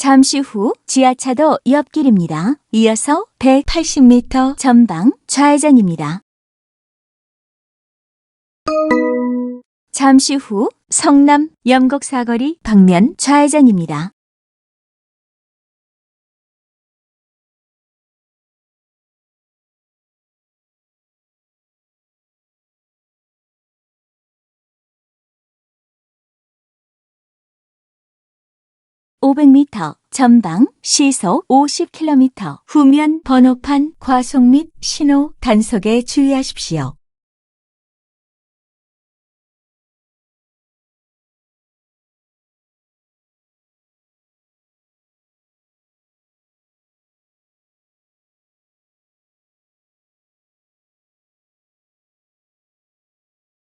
잠시 후 지하차도 옆길입니다. 이어서 180m 전방 좌회전입니다. 잠시 후 성남 영곡 사거리 방면 좌회전입니다. (500m) 전방 시속 (50km) 후면 번호판 과속 및 신호 단속에 주의하십시오.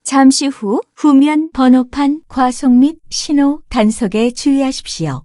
잠시 후 후면 번호판 과속 및 신호 단속에 주의하십시오.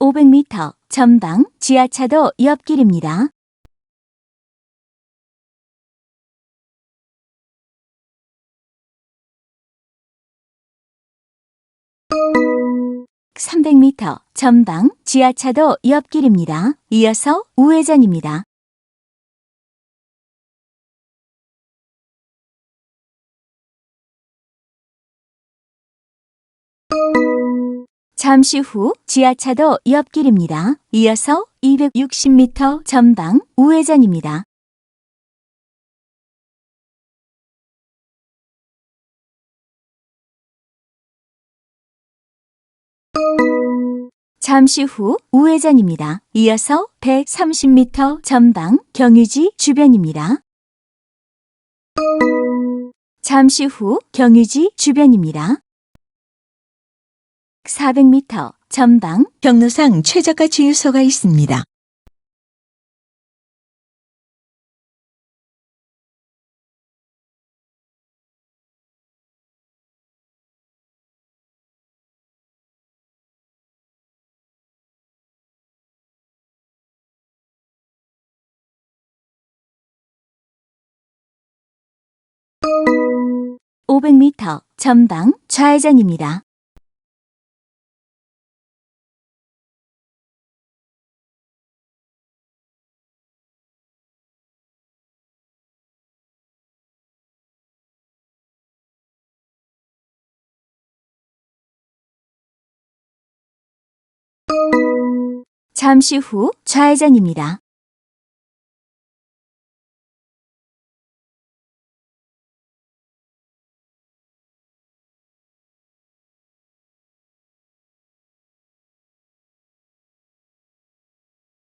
(500m) 전방 지하차도 옆길입니다. (300m) 전방 지하차도 옆길입니다. 이어서 우회전입니다. 잠시 후 지하차도 옆길입니다. 이어서 260m 전방 우회전입니다. 잠시 후 우회전입니다. 이어서 130m 전방 경유지 주변입니다. 잠시 후 경유지 주변입니다. 400m 전방 경로상 최저가 주유소가 있습니다. (500m) 전방 좌회전입니다. 잠시 후 좌회전입니다.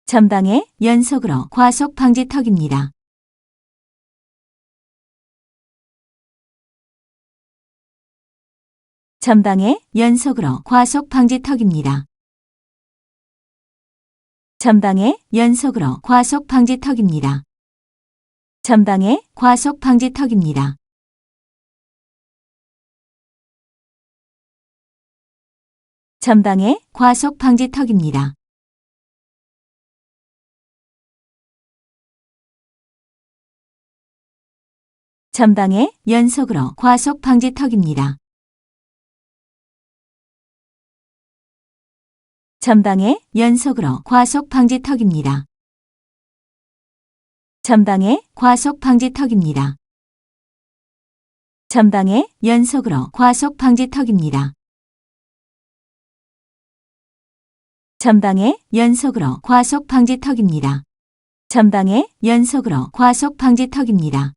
전방에 연속으로 과속 방지턱입니다. 전방에 연속으로 과속 방지턱입니다. 전방에 연속으로 과속 방지턱입니다. 전방에 과속 방지턱입니다. 전방에 과속 방지턱입니다. 전방에 연속으로 과속 방지턱입니다. 전방에 연속으로 과속 방지턱입니다. 전방에 과속 방지턱입니다. 전방에 연속으로 과속 방지턱입니다. 전방에 연속으로 과속 방지턱입니다. 전방에 연속으로 과속 방지턱입니다.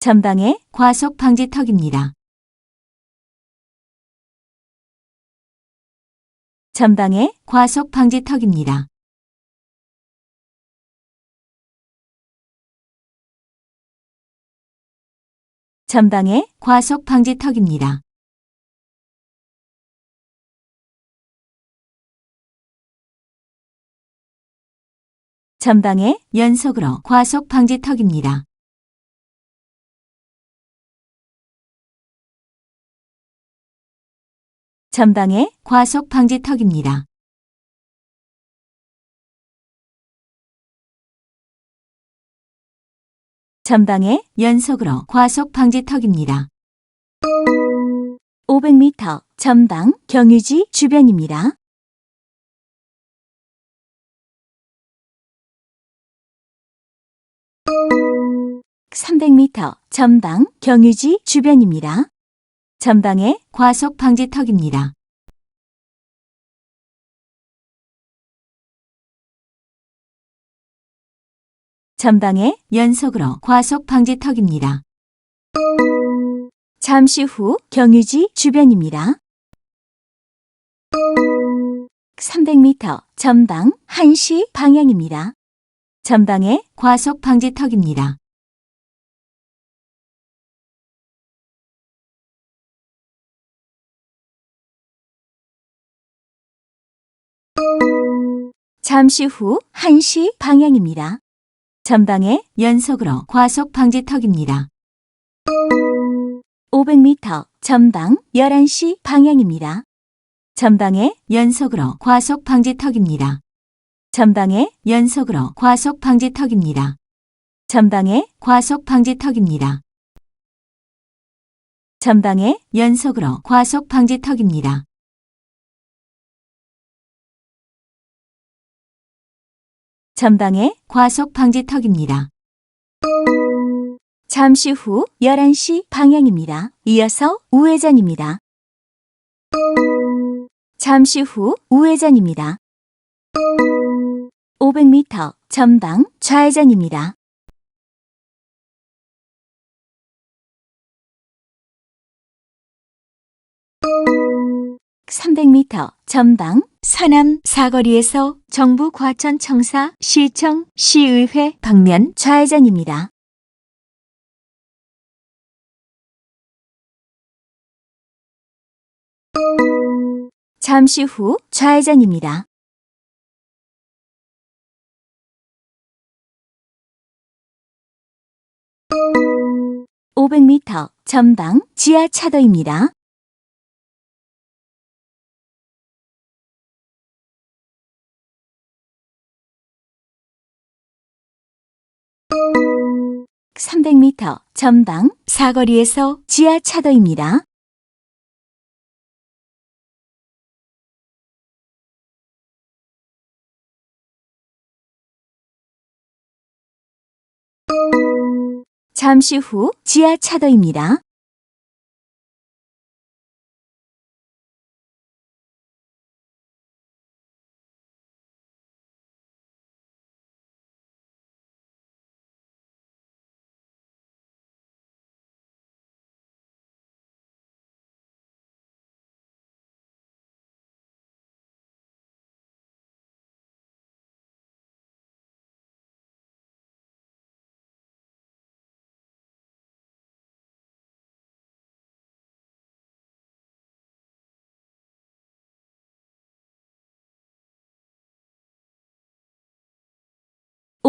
전방에 과속 방지턱입니다. 전방에 과속 방지턱입니다. 전방에 과속 방지턱입니다. 전방에 연속으로 과속 방지턱입니다. 전방에 과속 방지턱입니다. 전방에 연속으로 과속 방지턱입니다. 500m 전방 경유지 주변입니다. (300m) 전방 경유지 주변입니다. 전방에 과속 방지턱입니다. 전방에 연속으로 과속 방지턱입니다. 잠시 후 경유지 주변입니다. 300m 전방 1시 방향입니다. 전방에 과속 방지턱입니다. 잠시 후 1시 방향입니다. 전방에 연속으로 과속 방지턱입니다. 500m 전방 11시 방향입니다. 전방에 연속으로 과속 방지턱입니다. 전방에 연속으로 과속 방지턱입니다. 전방에 과속 방지턱입니다. 전방에 연속으로 과속 방지턱입니다. 전방에 과속 방지턱입니다. 잠시 후 11시 방향입니다. 이어서 우회전입니다. 잠시 후 우회전입니다. 500m 전방 좌회전입니다. (300m) 전방 서남 사거리에서 정부 과천청사 시청 시의회 방면 좌회전입니다. 잠시 후 좌회전입니다. (500m) 전방 지하차도입니다. (300m) 전방 사거리에서 지하차도입니다. 잠시 후 지하차도입니다.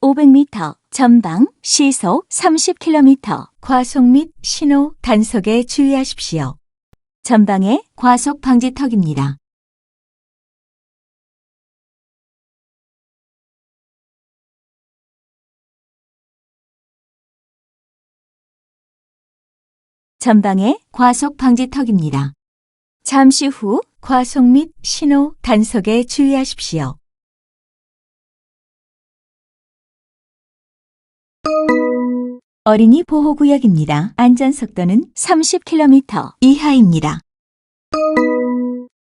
(500m) 전방 시속 (30km) 과속 및 신호 단속에 주의하십시오. 전방에 과속 방지턱입니다. 전방에 과속 방지턱입니다. 잠시 후 과속 및 신호 단속에 주의하십시오. 어린이 보호구역입니다. 안전속도는 30km 이하입니다.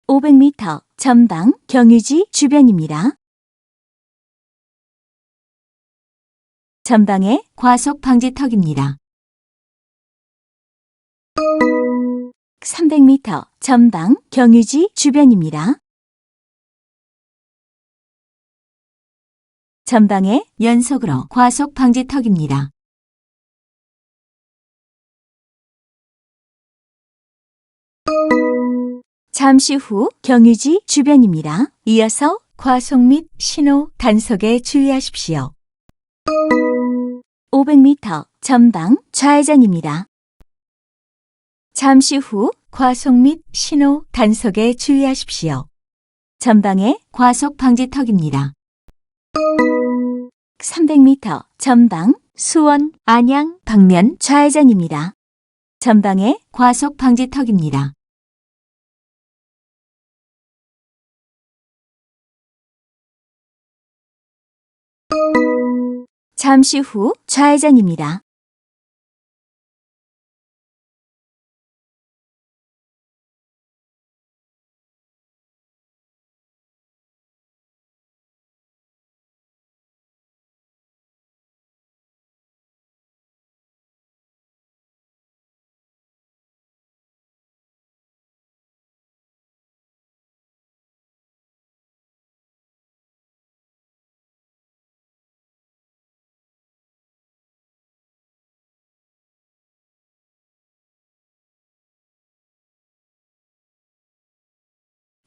500m 전방 경유지 주변입니다. 전방에 과속 방지턱입니다. 300m 전방 경유지 주변입니다. 전방에 연속으로 과속 방지턱입니다. 잠시 후 경유지 주변입니다. 이어서 과속 및 신호 단속에 주의하십시오. 500m 전방 좌회전입니다. 잠시 후 과속 및 신호 단속에 주의하십시오. 전방에 과속 방지턱입니다. 300m 전방 수원 안양 방면 좌회전입니다. 전방에 과속 방지턱입니다. 잠시 후 좌회전입니다.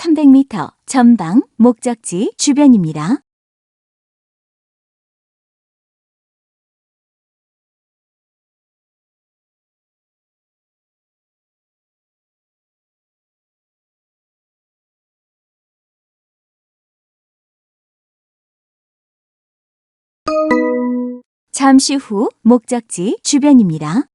(300m) 전방 목적지 주변입니다. 잠시 후 목적지 주변입니다.